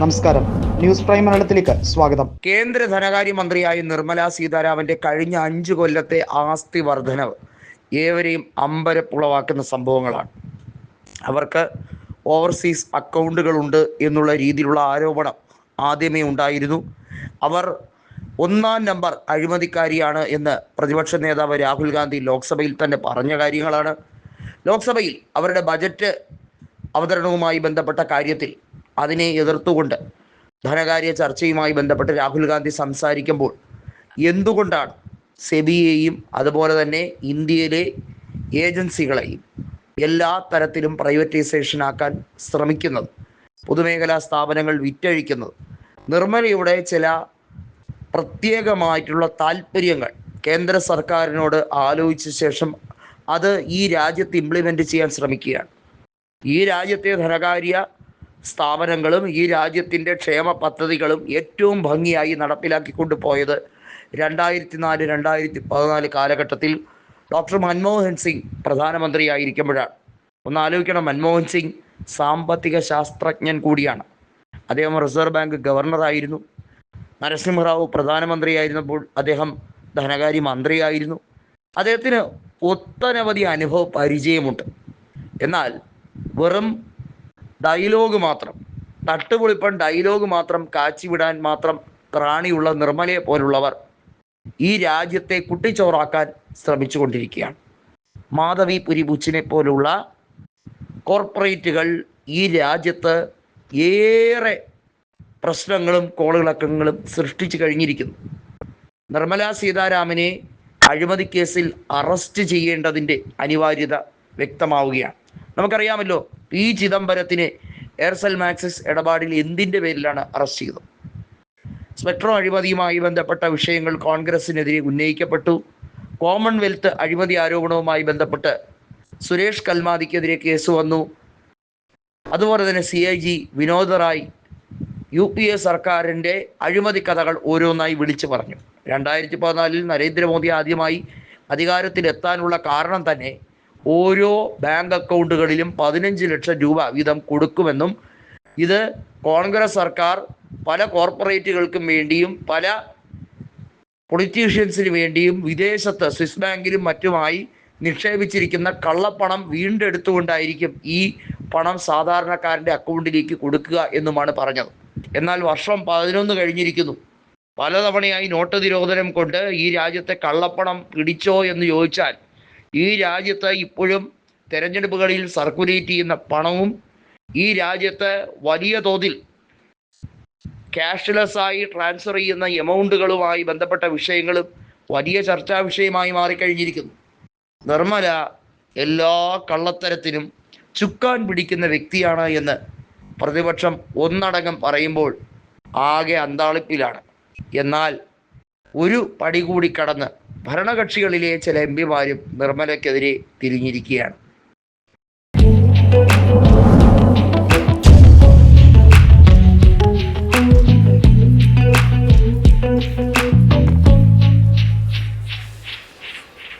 നമസ്കാരം. News prime മലയാളത്തിലേക്ക് സ്വാഗതം. കേന്ദ്ര ധനകാര്യമന്ത്രിയായ നിർമ്മല സീതാരാമന്റെ കഴിഞ്ഞ അഞ്ചു കൊല്ലത്തെ ആസ്തി വർധനവ് ഏവരെയും അമ്പരപ്പുളവാക്കുന്ന സംഭവങ്ങളാണ്. അവർക്ക് ഓവർസീസ് അക്കൗണ്ടുകളുണ്ട് എന്നുള്ള രീതിയിലുള്ള ആരോപണം ആദ്യമേ ഉണ്ടായിരുന്നു. അവർ ഒന്നാം നമ്പർ അഴിമതിക്കാരിയാണ് എന്ന് പ്രതിപക്ഷ നേതാവ് രാഹുൽ ഗാന്ധി ലോക്സഭയിൽ തന്നെ പറഞ്ഞ കാര്യങ്ങളാണ്. ലോക്സഭയിൽ അവരുടെ ബജറ്റ് അവതരണവുമായി ബന്ധപ്പെട്ട കാര്യത്തിൽ അതിനെ എതിർത്തുകൊണ്ട് ധനകാര്യ ചർച്ചയുമായി ബന്ധപ്പെട്ട് രാഹുൽ ഗാന്ധി സംസാരിക്കുമ്പോൾ എന്തുകൊണ്ടാണ് സെബിയെയും അതുപോലെ തന്നെ ഇന്ത്യയിലെ ഏജൻസികളെയും എല്ലാ തരത്തിലും പ്രൈവറ്റൈസേഷൻ ആക്കാൻ ശ്രമിക്കുന്നത് പൊതുമേഖലാ സ്ഥാപനങ്ങൾ വിറ്റഴിക്കുന്നത് നിർമ്മലയുടെ ചില പ്രത്യേകമായിട്ടുള്ള താല്പര്യങ്ങൾ കേന്ദ്ര സർക്കാരിനോട് ആലോചിച്ച ശേഷം അത് ഈ രാജ്യത്ത് ഇംപ്ലിമെന്റ് ചെയ്യാൻ ശ്രമിക്കുകയാണ്. ഈ രാജ്യത്തെ ധനകാര്യ സ്ഥാപനങ്ങളും ഈ രാജ്യത്തിന്റെ ക്ഷേമ പദ്ധതികളും ഏറ്റവും ഭംഗിയായി നടപ്പിലാക്കിക്കൊണ്ടു പോയത് രണ്ടായിരത്തി നാല് രണ്ടായിരത്തി പതിനാല് കാലഘട്ടത്തിൽ ഡോക്ടർ മൻമോഹൻ സിംഗ് പ്രധാനമന്ത്രിയായിരിക്കുമ്പോഴാണ്. ഒന്ന് ആലോചിക്കണം മൻമോഹൻ സിംഗ് സാമ്പത്തിക ശാസ്ത്രജ്ഞൻ കൂടിയാണ്. അദ്ദേഹം റിസർവ് ബാങ്ക് ഗവർണറായിരുന്നു നരസിംഹറാവു പ്രധാനമന്ത്രിയായിരുന്നപ്പോൾ അദ്ദേഹം ധനകാര്യ മന്ത്രിയായിരുന്നു. അദ്ദേഹത്തിന് ഒട്ടനവധി അനുഭവ പരിചയമുണ്ട്. എന്നാൽ വെറും ഡയലോഗ് മാത്രം. തട്ടുപൊളിപ്പൻ ഡയലോഗ് മാത്രം കാച്ചിവിടാൻ മാത്രം റാണിയുള്ള നിർമ്മലയെ പോലുള്ളവർ ഈ രാജ്യത്തെ കുട്ടിച്ചോറാക്കാൻ ശ്രമിച്ചുകൊണ്ടിരിക്കുകയാണ്. മാധവി പുരിബുച്ചിനെ പോലുള്ള കോർപ്പറേറ്റുകൾ ഈ രാജ്യത്ത് ഏറെ പ്രശ്നങ്ങളും കോളിളക്കങ്ങളും സൃഷ്ടിച്ചു കഴിഞ്ഞിരിക്കുന്നു. നിർമ്മല സീതാരാമനെ അഴിമതി കേസിൽ അറസ്റ്റ് ചെയ്യേണ്ടതിന്റെ അനിവാര്യത വ്യക്തമാവുകയാണ്. നമുക്കറിയാമല്ലോ പി ചിദംബരത്തിനെ എയർസെൽ മാക്സിസ് ഇടപാടിൽ എന്തിന്റെ പേരിലാണ് അറസ്റ്റ് ചെയ്തത്? സ്പെക്ട്രോ അഴിമതിയുമായി ബന്ധപ്പെട്ട വിഷയങ്ങൾ കോൺഗ്രസിനെതിരെ ഉന്നയിക്കപ്പെട്ടു. കോമൺവെൽത്ത് അഴിമതി ആരോപണവുമായി ബന്ധപ്പെട്ട് സുരേഷ് കൽമാദിക്കെതിരെ കേസ് വന്നു. അതുപോലെ തന്നെ C I G Vinod Rai U P A സർക്കാരിന്റെ അഴിമതി കഥകൾ ഓരോന്നായി വിളിച്ചു പറഞ്ഞു. രണ്ടായിരത്തി പതിനാലിൽ നരേന്ദ്രമോദി ആദ്യമായി അധികാരത്തിലെത്താനുള്ള കാരണം തന്നെ ഓരോ ബാങ്ക് അക്കൗണ്ടുകളിലും പതിനഞ്ച് ലക്ഷം രൂപ വീതം കൊടുക്കുമെന്നും ഇത് കോൺഗ്രസ് സർക്കാർ പല കോർപ്പറേറ്റുകൾക്കും വേണ്ടിയും പല പൊളിറ്റീഷ്യൻസിന് വേണ്ടിയും വിദേശത്ത് സ്വിസ് ബാങ്കിലും മറ്റുമായി നിക്ഷേപിച്ചിരിക്കുന്ന കള്ളപ്പണം വീണ്ടെടുത്തുകൊണ്ടായിരിക്കും ഈ പണം സാധാരണക്കാരന്റെ അക്കൗണ്ടിലേക്ക് കൊടുക്കുക എന്നുമാണ് പറഞ്ഞത്. എന്നാൽ വർഷം പതിനൊന്ന് കഴിഞ്ഞിരിക്കുന്നു. പലതവണയായി നോട്ട് നിരോധനം കൊണ്ട് ഈ രാജ്യത്തെ കള്ളപ്പണം പിടിച്ചോ എന്ന് ചോദിച്ചാൽ ഈ രാജ്യത്ത് ഇപ്പോഴും തെരഞ്ഞെടുപ്പുകളിൽ സർക്കുലേറ്റ് ചെയ്യുന്ന പണവും ഈ രാജ്യത്ത് വലിയ തോതിൽ ക്യാഷ്ലെസ് ആയി ട്രാൻസ്ഫർ ചെയ്യുന്ന എമൗണ്ടുകളുമായി ബന്ധപ്പെട്ട വിഷയങ്ങളും വലിയ ചർച്ചാ വിഷയമായി മാറിക്കഴിഞ്ഞിരിക്കുന്നു. നിർമ്മല എല്ലാ കള്ളത്തരത്തിനും ചുക്കാൻ പിടിക്കുന്ന വ്യക്തിയാണ് എന്ന് പ്രതിപക്ഷം ഒന്നടങ്കം പറയുമ്പോൾ ആകെ അന്താളിപ്പിലാണ്. എന്നാൽ ഒരു പടി കൂടി കടന്ന് ഭരണകക്ഷികളിലെ ചില എം പിമാരും നിർമ്മലയ്ക്കെതിരെ തിരിഞ്ഞിരിക്കുകയാണ്.